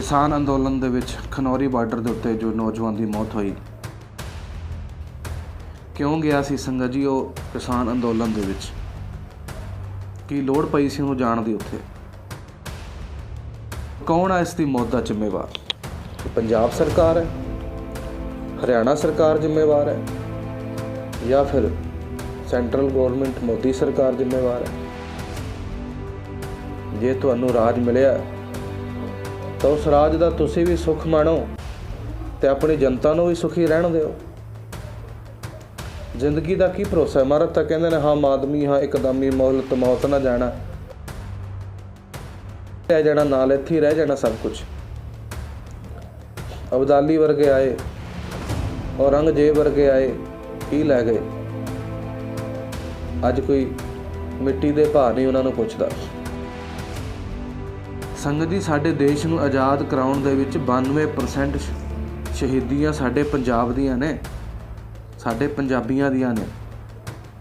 ਕਿਸਾਨ ਅੰਦੋਲਨ ਦੇ ਵਿੱਚ ਖਨੌਰੀ ਬਾਰਡਰ ਦੇ ਉੱਤੇ ਜੋ ਨੌਜਵਾਨ ਦੀ ਮੌਤ ਹੋਈ। ਕਿਉਂ ਗਿਆ ਸੀ ਸੰਗਤ ਜੀ ਉਹ ਕਿਸਾਨ ਅੰਦੋਲਨ ਦੇ ਵਿੱਚ? ਕੀ ਲੋੜ ਪਈ ਸੀ ਉਹਨੂੰ ਜਾਣ ਦੀ ਉੱਥੇ? ਕੌਣ ਆ ਇਸ ਦੀ ਮੌਤ ਦਾ ਜ਼ਿੰਮੇਵਾਰ? ਪੰਜਾਬ ਸਰਕਾਰ ਹੈ? ਹਰਿਆਣਾ ਸਰਕਾਰ ਜ਼ਿੰਮੇਵਾਰ ਹੈ? ਜਾਂ ਫਿਰ ਸੈਂਟਰਲ ਗਵਰਨਮੈਂਟ ਮੋਦੀ ਸਰਕਾਰ ਜ਼ਿੰਮੇਵਾਰ ਹੈ? ਜੇ ਤੁਹਾਨੂੰ ਰਾਜ ਮਿਲਿਆ ਤਾਂ ਉਸ ਰਾਜ ਦਾ ਤੁਸੀਂ ਵੀ ਸੁੱਖ ਮਾਣੋ ਤੇ ਆਪਣੀ ਜਨਤਾ ਨੂੰ ਵੀ ਸੁਖੀ ਰਹਿਣ ਦਿਓ। ਜ਼ਿੰਦਗੀ ਦਾ ਕੀ ਭਰੋਸਾ ਹੈ? ਮਹਾਰਾਜ ਤਾਂ ਕਹਿੰਦੇ ਨੇ, ਹਾਂ ਆਦਮੀ ਹਾਂ, ਇੱਕਦਮੀ ਮੌਲਤ, ਮੌਤ ਨਾ ਜਾਣਾ। ਰਹਿ ਜਾਣਾ, ਨਾਲ ਇੱਥੇ ਰਹਿ ਜਾਣਾ ਸਭ ਕੁਝ। ਅਬਦਾਲੀ ਵਰਗੇ ਆਏ, ਔਰੰਗਜ਼ੇਬ ਵਰਗੇ ਆਏ, ਕੀ ਲੈ ਗਏ? ਅੱਜ ਕੋਈ ਮਿੱਟੀ ਦੇ ਭਾਅ ਨਹੀਂ ਉਹਨਾਂ ਨੂੰ ਪੁੱਛਦਾ। ਸੰਗਤ ਜੀ, ਸਾਡੇ ਦੇਸ਼ ਨੂੰ ਆਜ਼ਾਦ ਕਰਾਉਣ ਦੇ ਵਿੱਚ 92% ਸ਼- ਸ਼ਹੀਦੀਆਂ ਸਾਡੇ ਪੰਜਾਬ ਦੀਆਂ ਨੇ, ਸਾਡੇ ਪੰਜਾਬੀਆਂ ਦੀਆਂ ਨੇ।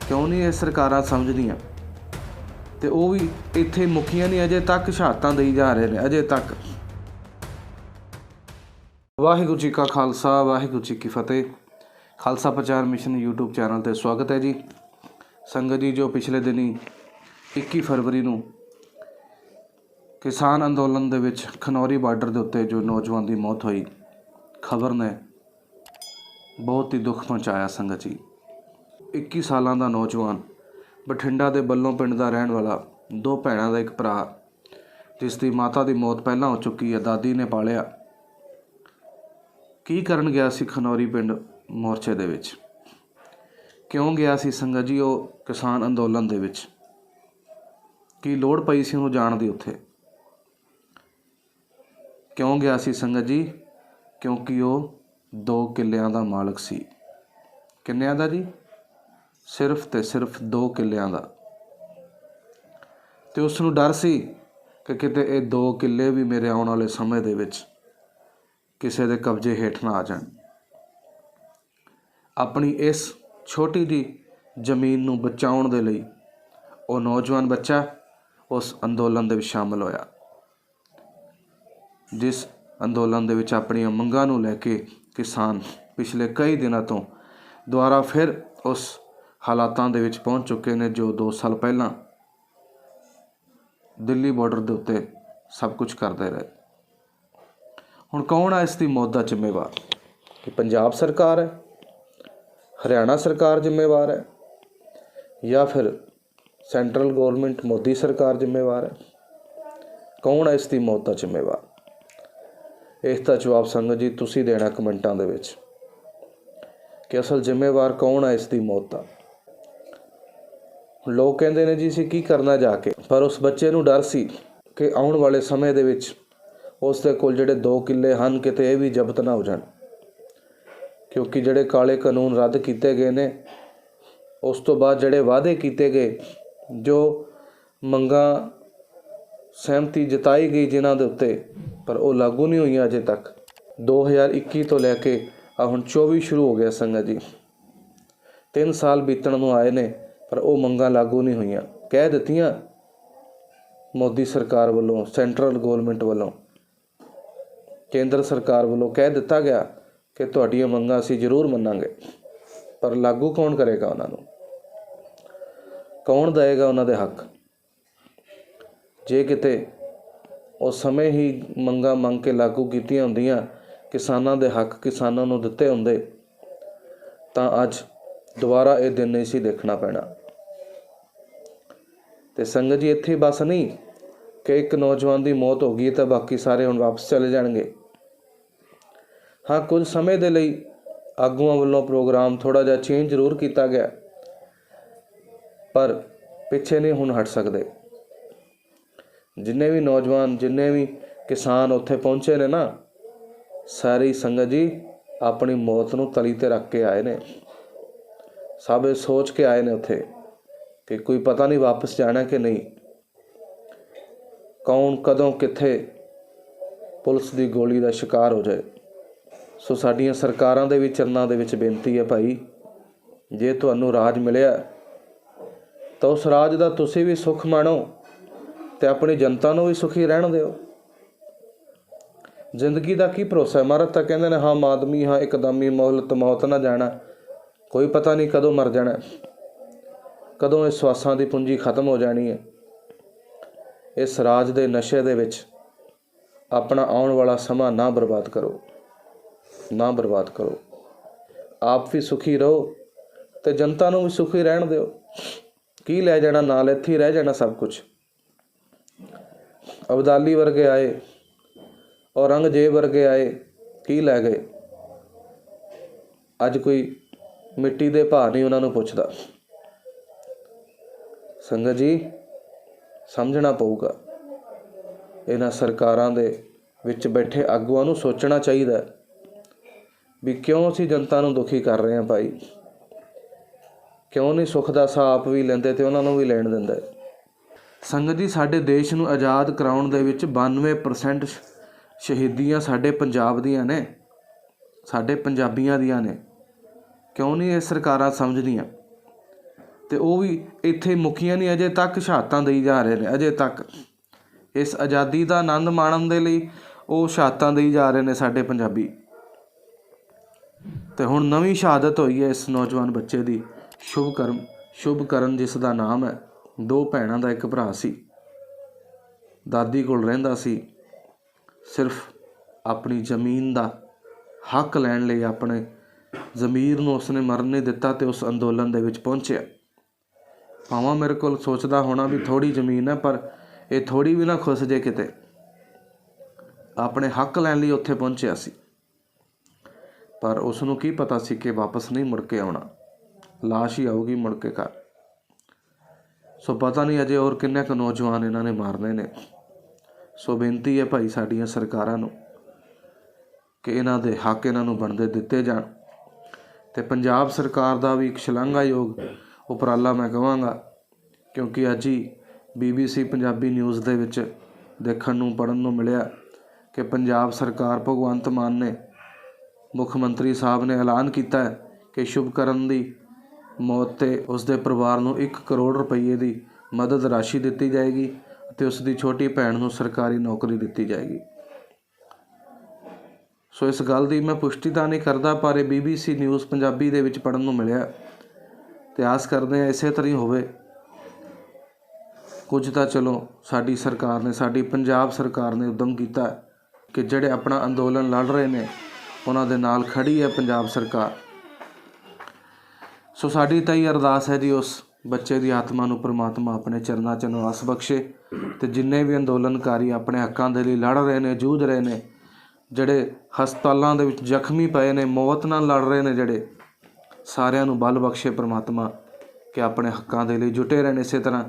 ਕਿਉਂ ਨਹੀਂ ਇਹ ਸਰਕਾਰਾਂ ਸਮਝਦੀਆਂ? ਤੇ ਉਹ ਵੀ ਇੱਥੇ ਮੁਖੀਆਂ ਨਹੀਂ, ਅਜੇ ਤੱਕ ਸ਼ਹਾਦਤਾਂ ਦੇਈ ਜਾ ਰਹੇ ਨੇ, ਅਜੇ ਤੱਕ। ਵਾਹਿਗੁਰੂ ਜੀ ਕਾ ਖਾਲਸਾ, ਵਾਹਿਗੁਰੂ ਜੀ ਕੀ ਫਤਿਹ। ਖਾਲਸਾ ਪ੍ਰਚਾਰ ਮਿਸ਼ਨ YouTube ਚੈਨਲ ਤੇ ਸਵਾਗਤ ਹੈ ਜੀ। ਸੰਗਤ ਜੀ, ਜੋ ਪਿਛਲੇ ਦਿਨੀ 21 ਫਰਵਰੀ ਨੂੰ ਕਿਸਾਨ ਅੰਦੋਲਨ ਦੇ ਵਿੱਚ ਖਨੌਰੀ ਬਾਰਡਰ ਦੇ ਉੱਤੇ ਜੋ ਨੌਜਵਾਨ ਦੀ ਮੌਤ ਹੋਈ, ਖਬਰ ਨੇ ਬਹੁਤ ਹੀ ਦੁੱਖ ਪਹੁੰਚਾਇਆ ਸੰਗਤ ਜੀ। 21 ਸਾਲਾਂ ਦਾ ਨੌਜਵਾਨ ਬਠਿੰਡਾ ਦੇ ਬੱਲੋਂ ਪਿੰਡ ਦਾ ਰਹਿਣ ਵਾਲਾ, ਦੋ ਭੈਣਾਂ ਦਾ ਇੱਕ ਭਰਾ, ਜਿਸ ਦੀ ਮਾਤਾ ਦੀ ਮੌਤ ਪਹਿਲਾਂ ਹੋ ਚੁੱਕੀ ਹੈ, ਦਾਦੀ ਨੇ ਪਾਲਿਆ। ਕੀ ਕਰਨ ਗਿਆ ਸੀ ਖਨੌਰੀ ਪਿੰਡ ਮੋਰਚੇ ਦੇ ਵਿੱਚ? ਕਿਉਂ ਗਿਆ ਸੀ ਸੰਗਤ ਜੀ ਉਹ ਕਿਸਾਨ ਅੰਦੋਲਨ ਦੇ ਵਿੱਚ? ਕੀ ਲੋੜ ਪਈ ਸੀ ਉਹਨੂੰ ਜਾਣ ਦੀ ਉੱਥੇ? ਕਿਉਂ ਗਿਆ ਸੀ ਸੰਗਤ ਜੀ? ਕਿਉਂਕਿ ਉਹ ਦੋ ਕਿੱਲਿਆਂ ਦਾ ਮਾਲਕ ਸੀ। ਕਿੰਨਿਆਂ ਦਾ ਜੀ? ਸਿਰਫ ਤੇ ਸਿਰਫ ਦੋ ਕਿੱਲਿਆਂ ਦਾ। ਤੇ ਉਸ ਨੂੰ ਡਰ ਸੀ ਕਿ ਕਿਤੇ ਇਹ ਦੋ ਕਿੱਲੇ ਵੀ ਮੇਰੇ ਆਉਣ ਵਾਲੇ ਸਮੇਂ ਦੇ ਵਿੱਚ ਕਿਸੇ ਦੇ ਕਬਜ਼ੇ ਹੇਠ ਨਾ ਆ ਜਾਣ। ਆਪਣੀ ਇਸ ਛੋਟੀ ਜੀ ਜ਼ਮੀਨ ਨੂੰ ਬਚਾਉਣ ਦੇ ਲਈ ਉਹ ਨੌਜਵਾਨ ਬੱਚਾ ਉਸ ਅੰਦੋਲਨ ਦੇ ਵਿੱਚ ਸ਼ਾਮਲ ਹੋਇਆ। ਜਿਸ ਅੰਦੋਲਨ ਦੇ ਵਿੱਚ ਆਪਣੀਆਂ ਮੰਗਾਂ ਨੂੰ ਲੈ ਕੇ ਕਿਸਾਨ ਪਿਛਲੇ ਕਈ ਦਿਨਾਂ ਤੋਂ ਦੁਆਰਾ ਫਿਰ ਉਸ ਹਾਲਾਤਾਂ ਦੇ ਵਿੱਚ ਪਹੁੰਚ ਚੁੱਕੇ ਨੇ ਜੋ 2 ਸਾਲ ਪਹਿਲਾਂ ਦਿੱਲੀ ਬਾਰਡਰ ਦੇ ਉੱਤੇ ਸਭ ਕੁਝ ਕਰਦੇ ਰਹੇ। ਹੁਣ ਕੌਣ ਆ ਇਸ ਦੀ ਮੌਤ ਦਾ ਜ਼ਿੰਮੇਵਾਰ? ਕਿ ਪੰਜਾਬ ਸਰਕਾਰ ਹੈ? ਹਰਿਆਣਾ ਸਰਕਾਰ ਜ਼ਿੰਮੇਵਾਰ ਹੈ? ਜਾਂ ਫਿਰ ਸੈਂਟਰਲ ਗਵਰਨਮੈਂਟ ਮੋਦੀ ਸਰਕਾਰ ਜ਼ਿੰਮੇਵਾਰ ਹੈ? ਕੌਣ ਹੈ ਇਸ ਦੀ ਮੌਤ ਦਾ ਜ਼ਿੰਮੇਵਾਰ? ਇਸ ਦਾ ਜਵਾਬ ਸੰਗਤ ਜੀ ਤੁਸੀਂ ਦੇਣਾ ਕਮੈਂਟਾਂ ਦੇ ਵਿੱਚ ਕਿ ਅਸਲ ਜ਼ਿੰਮੇਵਾਰ ਕੌਣ ਹੈ ਇਸ ਦੀ ਮੌਤ ਦਾ। ਲੋਕ ਕਹਿੰਦੇ ਨੇ ਜੀ, ਅਸੀਂ ਕੀ ਕਰਨਾ ਜਾ ਕੇ? ਪਰ ਉਸ ਬੱਚੇ ਨੂੰ ਡਰ ਸੀ ਕਿ ਆਉਣ ਵਾਲੇ ਸਮੇਂ ਦੇ ਵਿੱਚ ਉਸ ਦੇ ਕੋਲ ਜਿਹੜੇ ਦੋ ਕਿੱਲੇ ਹਨ, ਕਿਤੇ ਇਹ ਵੀ ਜ਼ਬਤ ਨਾ ਹੋ ਜਾਣ। ਕਿਉਂਕਿ ਜਿਹੜੇ ਕਾਲੇ ਕਾਨੂੰਨ ਰੱਦ ਕੀਤੇ ਗਏ ਨੇ, ਉਸ ਤੋਂ ਬਾਅਦ ਜਿਹੜੇ ਵਾਅਦੇ ਕੀਤੇ ਗਏ, ਜੋ ਮੰਗਾਂ ਸਹਿਮਤੀ ਜਤਾਈ ਗਈ ਜਿਨ੍ਹਾਂ ਦੇ ਉੱਤੇ, ਪਰ ਉਹ ਲਾਗੂ ਨਹੀਂ ਹੋਈਆਂ ਅਜੇ ਤੱਕ। 2021 ਤੋਂ ਲੈ ਕੇ ਆ ਹੁਣ 24 ਸ਼ੁਰੂ ਹੋ ਗਿਆ ਸੰਗਤ ਜੀ। 3 ਸਾਲ ਬੀਤਣ ਨੂੰ ਆਏ ਨੇ, ਪਰ ਉਹ ਮੰਗਾਂ ਲਾਗੂ ਨਹੀਂ ਹੋਈਆਂ। ਕਹਿ ਦਿੱਤੀਆਂ ਮੋਦੀ ਸਰਕਾਰ ਵੱਲੋਂ, ਸੈਂਟਰਲ ਗਵਰਨਮੈਂਟ ਵੱਲੋਂ। ਕੇਂਦਰ ਸਰਕਾਰ ਵੱਲੋਂ ਕਹਿ ਦਿੱਤਾ ਗਿਆ ਕਿ ਤੁਹਾਡੀਆਂ ਮੰਗਾਂ ਅਸੀਂ ਜ਼ਰੂਰ ਮੰਨਾਂਗੇ, ਪਰ ਲਾਗੂ ਕੌਣ ਕਰੇਗਾ ਉਹਨਾਂ ਨੂੰ? ਕੌਣ ਦੇਵੇਗਾ ਉਹਨਾਂ ਦੇ ਹੱਕ? ਜੇ ਕਿਤੇ ਉਹ ਸਮੇਂ ਹੀ ਮੰਗਾਂ ਮੰਗ ਕੇ ਲਾਗੂ ਕੀਤੀਆਂ ਹੁੰਦੀਆਂ, ਕਿਸਾਨਾਂ ਦੇ ਹੱਕ ਕਿਸਾਨਾਂ ਨੂੰ ਦਿੱਤੇ ਹੁੰਦੇ, ਤਾਂ ਅੱਜ ਦੁਬਾਰਾ ਇਹ ਦਿਨ ਨਹੀਂ ਸੀ ਦੇਖਣਾ ਪੈਣਾ। ਤੇ ਸੰਗਤ ਜੀ, ਇੱਥੇ ਬਸ ਨਹੀਂ, ਕਿ ਇੱਕ ਨੌਜਵਾਨ ਦੀ ਮੌਤ ਹੋ ਗਈ ਤਾਂ ਬਾਕੀ ਸਾਰੇ ਹੁਣ ਵਾਪਸ ਚਲੇ ਜਾਣਗੇ। ਹਾਂ, ਕੁਝ ਸਮੇਂ ਦੇ ਲਈ ਆਗੂਆਂ ਵੱਲੋਂ ਪ੍ਰੋਗਰਾਮ ਥੋੜਾ ਜਿਹਾ ਚੇਂਜ ਜ਼ਰੂਰ ਕੀਤਾ ਗਿਆ, ਪਰ ਪਿੱਛੇ ਨਹੀਂ ਹੁਣ ਹਟ ਸਕਦੇ। ਜਿੰਨੇ ਵੀ ਨੌਜਵਾਨ, ਜਿੰਨੇ ਵੀ ਕਿਸਾਨ ਉੱਥੇ ਪਹੁੰਚੇ ਨੇ ਨਾ, ਸਾਰੀ ਸੰਗਤ ਜੀ ਆਪਣੀ ਮੌਤ ਨੂੰ ਤਲੀ ਤੇ ਰੱਖ ਕੇ ਆਏ ਨੇ। ਸਭ ਇਹ ਸੋਚ ਕੇ ਆਏ ਨੇ ਉੱਥੇ ਕਿ ਕੋਈ ਪਤਾ ਨਹੀਂ ਵਾਪਸ ਜਾਣਾ ਕਿ ਨਹੀਂ। ਕੌਣ, ਕਦੋਂ, ਕਿੱਥੇ ਪੁਲਿਸ ਦੀ ਗੋਲੀ ਦਾ ਸ਼ਿਕਾਰ ਹੋ ਜਾਏ। ਸੋ ਸਾਡੀਆਂ ਸਰਕਾਰਾਂ ਦੇ ਵੀ ਚਰਨਾਂ ਦੇ ਵਿੱਚ ਬੇਨਤੀ ਹੈ ਭਾਈ, ਜੇ ਤੁਹਾਨੂੰ ਰਾਜ ਮਿਲਿਆ, ਤਾਂ ਉਸ ਰਾਜ ਦਾ ਤੁਸੀਂ ਵੀ ਸੁੱਖ ਮਾਣੋ। ਤੇ ਆਪਣੀ ਜਨਤਾ ਨੂੰ ਵੀ ਸੁਖੀ ਰਹਿਣ ਦਿਓ। ਜ਼ਿੰਦਗੀ ਦਾ ਕੀ ਭਰੋਸਾ ਹੈ? ਮਹਾਰਾਜ ਤਾਂ ਕਹਿੰਦੇ ਨੇ, ਹਾਂ ਆਦਮੀ ਹਾਂ ਇੱਕਦਮੀ ਮੌਲਤ ਮੌਤ ਨਾ ਜਾਣਾ। ਕੋਈ ਪਤਾ ਨਹੀਂ ਕਦੋਂ ਮਰ ਜਾਣਾ ਕਦੋਂ ਇਹ ਸਵਾਸਾਂ ਦੀ ਪੂੰਜੀ ਖਤਮ ਹੋ ਜਾਣੀ ਹੈ। ਇਸ ਰਾਜ ਦੇ ਨਸ਼ੇ ਦੇ ਵਿੱਚ ਆਪਣਾ ਆਉਣ ਵਾਲਾ ਸਮਾਂ ਨਾ ਬਰਬਾਦ ਕਰੋ। ਨਾ ਬਰਬਾਦ ਕਰੋ। ਆਪ ਵੀ ਸੁਖੀ ਰਹੋ ਤੇ ਜਨਤਾ ਨੂੰ ਵੀ ਸੁਖੀ ਰਹਿਣ ਦਿਓ। ਕੀ ਲੈ ਜਾਣਾ? ਨਾਲ ਇੱਥੇ ਹੀ ਰਹਿ ਜਾਣਾ ਸਭ ਕੁਝ ਅਬਦਾਲੀ ਵਰਗੇ ਆਏ, ਔਰੰਗਜ਼ੇਬ ਵਰਗੇ ਆਏ, ਕੀ ਲੈ ਗਏ? ਅੱਜ ਕੋਈ ਮਿੱਟੀ ਦੇ ਭਾਅ ਨਹੀਂ ਉਹਨਾਂ ਨੂੰ ਪੁੱਛਦਾ। ਸੰਗਤ ਜੀ, ਸਮਝਣਾ ਪਊਗਾ। ਇਹਨਾਂ ਸਰਕਾਰਾਂ ਦੇ ਵਿੱਚ ਬੈਠੇ ਆਗੂਆਂ ਨੂੰ ਸੋਚਣਾ ਚਾਹੀਦਾ ਵੀ ਕਿਉਂ ਅਸੀਂ ਜਨਤਾ ਨੂੰ ਦੁਖੀ ਕਰ ਰਹੇ ਹਾਂ ਭਾਈ? ਕਿਉਂ ਨਹੀਂ ਸੁੱਖ ਦਾ ਸਾਹ ਆਪ ਵੀ ਲੈਂਦੇ ਤੇ ਉਹਨਾਂ ਨੂੰ ਵੀ ਲੈਣ ਦਿੰਦੇ ਸੰਗਤ ਜੀ, ਸਾਡੇ ਦੇਸ਼ ਨੂੰ ਆਜ਼ਾਦ ਕਰਾਉਣ ਦੇ ਵਿੱਚ 92% ਸ਼ਹੀਦੀਆਂ ਸਾਡੇ ਪੰਜਾਬ ਦੀਆਂ ਨੇ, ਸਾਡੇ ਪੰਜਾਬੀਆਂ ਦੀਆਂ ਨੇ। ਕਿਉਂ ਨਹੀਂ ਇਹ ਸਰਕਾਰਾਂ ਸਮਝਦੀਆਂ? ਤੇ ਉਹ ਵੀ ਇੱਥੇ ਮੁਖੀਆਂ ਨਹੀਂ, ਅਜੇ ਤੱਕ ਸ਼ਹਾਦਤਾਂ ਦੇਈ ਜਾ ਰਹੇ ਨੇ, ਅਜੇ ਤੱਕ। ਇਸ ਆਜ਼ਾਦੀ ਦਾ ਆਨੰਦ ਮਾਣਨ ਦੇ ਲਈ ਉਹ ਸ਼ਹਾਦਤਾਂ ਦੇਈ ਜਾ ਰਹੇ ਨੇ ਸਾਡੇ ਪੰਜਾਬੀ। ਤੇ ਹੁਣ ਨਵੀਂ ਸ਼ਹਾਦਤ ਹੋਈ ਹੈ ਇਸ ਨੌਜਵਾਨ ਬੱਚੇ ਦੀ। ਸ਼ੁਭ ਕਰਮ, ਸ਼ੁਭ ਕਰਨ ਜਿਸ ਦਾ ਨਾਮ ਹੈ। ਦੋ ਭੈਣਾਂ ਦਾ ਇੱਕ ਭਰਾ ਸੀ। ਦਾਦੀ ਕੋਲ ਰਹਿੰਦਾ ਸੀ। ਸਿਰਫ ਆਪਣੀ ਜ਼ਮੀਨ ਦਾ ਹੱਕ ਲੈਣ ਲਈ ਆਪਣੇ ਜ਼ਮੀਰ ਨੂੰ ਉਸਨੇ ਮਰਨ ਨਹੀਂ ਦਿੱਤਾ ਤੇ ਉਸ ਅੰਦੋਲਨ ਦੇ ਵਿੱਚ ਪਹੁੰਚਿਆ। ਭਾਵਾਂ ਮੇਰੇ ਕੋਲ ਸੋਚਦਾ ਹੋਣਾ ਵੀ ਥੋੜੀ ਜ਼ਮੀਨ ਹੈ, ਪਰ ਇਹ ਥੋੜੀ ਵੀ ਨਾ ਖੁੱਸ ਜੇ ਕਿਤੇ। ਆਪਣੇ ਹੱਕ ਲੈਣ ਲਈ ਉੱਥੇ ਪਹੁੰਚਿਆ ਸੀ। ਪਰ ਉਸ ਨੂੰ ਕੀ ਪਤਾ ਸੀ ਕਿ ਵਾਪਸ ਨਹੀਂ ਮੁੜ ਕੇ ਆਉਣਾ। ਲਾਸ਼ ਹੀ ਆਊਗੀ ਮੁੜ ਕੇ ਘਰ। ਸੋ ਪਤਾ ਨਹੀਂ ਅਜੇ ਹੋਰ ਕਿੰਨੇ ਕੁ ਨੌਜਵਾਨ ਇਹਨਾਂ ਨੇ ਮਾਰਨੇ ਨੇ। ਸੋ ਬੇਨਤੀ ਹੈ ਭਾਈ ਸਾਡੀਆਂ ਸਰਕਾਰਾਂ ਨੂੰ ਕਿ ਇਹਨਾਂ ਦੇ ਹੱਕ ਇਹਨਾਂ ਨੂੰ ਬਣਦੇ ਦਿੱਤੇ ਜਾਣ। ਤੇ ਪੰਜਾਬ ਸਰਕਾਰ ਦਾ ਵੀ ਇੱਕ ਸ਼ਲਾਘਾਯੋਗ ਉਪਰਾਲਾ ਮੈਂ ਕਹਾਂਗਾ, ਕਿਉਂਕਿ ਅੱਜ ਹੀ BBC ਪੰਜਾਬੀ ਨਿਊਜ਼ ਦੇ ਵਿੱਚ ਦੇਖਣ ਨੂੰ ਪੜਨ ਨੂੰ ਮਿਲਿਆ ਕਿ ਪੰਜਾਬ ਸਰਕਾਰ ਭਗਵੰਤ ਮਾਨ ਨੇ ਮੁੱਖ ਮੰਤਰੀ ਸਾਹਿਬ ਨੇ ਐਲਾਨ ਕੀਤਾ ਹੈ ਕਿ ਸ਼ੁਭਕਰਨ ਦੀ ਮੌਤ ਤੇ ਉਸ ਦੇ ਪਰਿਵਾਰ ਨੂੰ 1 ਕਰੋੜ ਰੁਪਏ ਦੀ ਮਦਦ ਰਾਸ਼ੀ ਦਿੱਤੀ ਜਾਏਗੀ ਅਤੇ ਉਸ ਦੀ ਛੋਟੀ ਭੈਣ ਨੂੰ ਸਰਕਾਰੀ ਨੌਕਰੀ ਦਿੱਤੀ ਜਾਏਗੀ। ਸੋ ਇਸ ਗੱਲ ਦੀ ਮੈਂ ਪੁਸ਼ਟੀ ਤਾਂ ਨਹੀਂ ਕਰਦਾ, ਪਰ ਇਹ BBC ਨਿਊਜ਼ ਪੰਜਾਬੀ ਦੇ ਵਿੱਚ ਪੜਨ ਨੂੰ ਮਿਲਿਆ। ਤੇ ਆਸ ਕਰਦੇ ਹਾਂ, ਇਸੇ ਤਰ੍ਹਾਂ ਹੀ ਹੋਵੇ। ਕੁਝ ਤਾਂ ਚਲੋ, ਸਾਡੀ ਸਰਕਾਰ ਨੇ, ਸਾਡੀ ਪੰਜਾਬ ਸਰਕਾਰ ਨੇ ਉਦਮ ਕੀਤਾ ਕਿ ਜਿਹੜੇ ਆਪਣਾ ਅੰਦੋਲਨ ਲੜ ਰਹੇ ਨੇ, ਉਹਨਾਂ ਦੇ ਨਾਲ ਖੜੀ ਹੈ ਪੰਜਾਬ ਸਰਕਾਰ। ਸੋ ਸਾਡੀ ਤਾਂ ਇਹ ਅਰਦਾਸ ਹੈ ਜੀ ਉਸ ਬੱਚੇ ਦੀ ਆਤਮਾ ਨੂੰ ਪ੍ਰਮਾਤਮਾ ਆਪਣੇ ਚਰਨਾਂ 'ਚ ਨਿਵਾਸ ਬਖਸ਼ੇ ਤੇ ਜਿੰਨੇ ਵੀ ਅੰਦੋਲਨਕਾਰੀ ਆਪਣੇ ਹੱਕਾਂ ਦੇ ਲਈ ਲੜ ਰਹੇ ਨੇ, ਜੂਝ ਰਹੇ ਨੇ, ਜਿਹੜੇ ਹਸਪਤਾਲਾਂ ਦੇ ਵਿੱਚ ਜ਼ਖਮੀ ਪਏ ਨੇ, ਮੌਤ ਨਾਲ ਲੜ ਰਹੇ ਨੇ, ਜਿਹੜੇ ਸਾਰਿਆਂ ਨੂੰ ਬਲ ਬਖਸ਼ੇ ਪ੍ਰਮਾਤਮਾ ਕਿ ਆਪਣੇ ਹੱਕਾਂ ਦੇ ਲਈ ਜੁਟੇ ਰਹਿਣ ਇਸੇ ਤਰ੍ਹਾਂ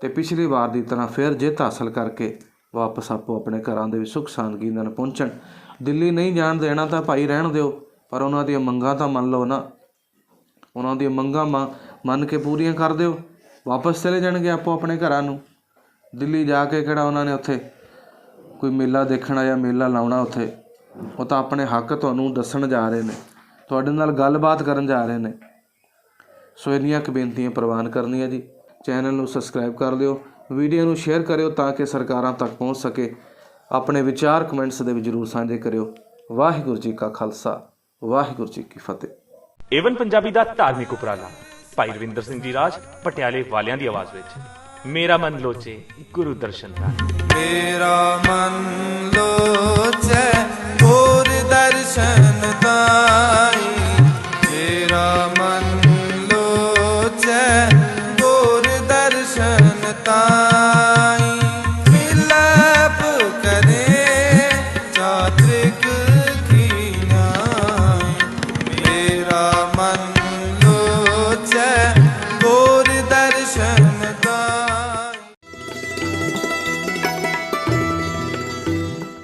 ਤੇ ਪਿਛਲੀ ਵਾਰ ਦੀ ਤਰ੍ਹਾਂ ਫਿਰ ਜਿੱਤ ਹਾਸਲ ਕਰਕੇ ਵਾਪਸ ਆਪੋ ਆਪਣੇ ਘਰਾਂ ਦੇ ਵਿੱਚ ਸੁਖ ਸ਼ਾਂਤੀ ਨਾਲ ਪਹੁੰਚਣ। ਦਿੱਲੀ ਨਹੀਂ ਜਾਣ ਦੇਣਾ ਤਾਂ ਭਾਈ ਰਹਿਣ ਦਿਓ, ਪਰ ਉਹਨਾਂ ਦੀਆਂ ਮੰਗਾਂ ਤਾਂ ਮੰਨ ਲਓ ਨਾ। ਉਹਨਾਂ ਦੀਆਂ ਮੰਗਾਂ ਮ- ਮੰਨ ਕੇ ਪੂਰੀਆਂ ਕਰ ਦਿਓ। ਵਾਪਸ ਚਲੇ ਜਾਣਗੇ ਆਪੋ ਆਪਣੇ ਘਰਾਂ ਨੂੰ। ਦਿੱਲੀ ਜਾ ਕੇ ਕਿਹੜਾ ਉਹਨਾਂ ਨੇ ਉੱਥੇ ਕੋਈ ਮੇਲਾ ਦੇਖਣਾ ਜਾਂ ਮੇਲਾ ਲਾਉਣਾ ਉੱਥੇ। ਉਹ ਤਾਂ ਆਪਣੇ ਹੱਕ ਤੁਹਾਨੂੰ ਦੱਸਣ ਜਾ ਰਹੇ ਨੇ। ਤੁਹਾਡੇ ਨਾਲ ਗੱਲਬਾਤ ਕਰਨ ਜਾ ਰਹੇ ਨੇ। ਸੋ ਇੰਨੀਆਂ ਕੁ ਬੇਨਤੀਆਂ ਪ੍ਰਵਾਨ ਕਰਨੀਆਂ ਜੀ। ਚੈਨਲ ਨੂੰ ਸਬਸਕ੍ਰਾਈਬ ਕਰ ਲਿਓ। ਵੀਡੀਓ ਨੂੰ ਸ਼ੇਅਰ ਕਰਿਓ ਤਾਂ ਕਿ ਸਰਕਾਰਾਂ ਤੱਕ ਪਹੁੰਚ ਸਕੇ। ਆਪਣੇ ਵਿਚਾਰ ਕਮੈਂਟਸ ਦੇ ਵਿੱਚ ਜਰੂਰ ਸਾਂਝੇ ਕਰਿਓ। ਵਾਹਿਗੁਰੂ ਜੀ ਕਾ ਖਾਲਸਾ। ਵਾਹਿਗੁਰੂ ਜੀ ਕੀ ਫਤਿਹ। ਏਵਨ ਪੰਜਾਬੀ ਦਾ ਧਾਰਮਿਕ ਉਪਰਾਲਾ। ਭਾਈ ਰਵਿੰਦਰ ਸਿੰਘ ਜੀ ਰਾਜ, ਪਟਿਆਲੇ ਵਾਲਿਆਂ ਦੀ ਆਵਾਜ਼ ਵਿੱਚ। ਮੇਰਾ ਮਨ ਲੋਚੇ, ਗੁਰੂ ਦਰਸ਼ਨ ਦਾ ਮੇਰਾ ਮਨ ਲੋਚੇ ਗੁਰ ਦਰਸ਼ਨ ਦਾ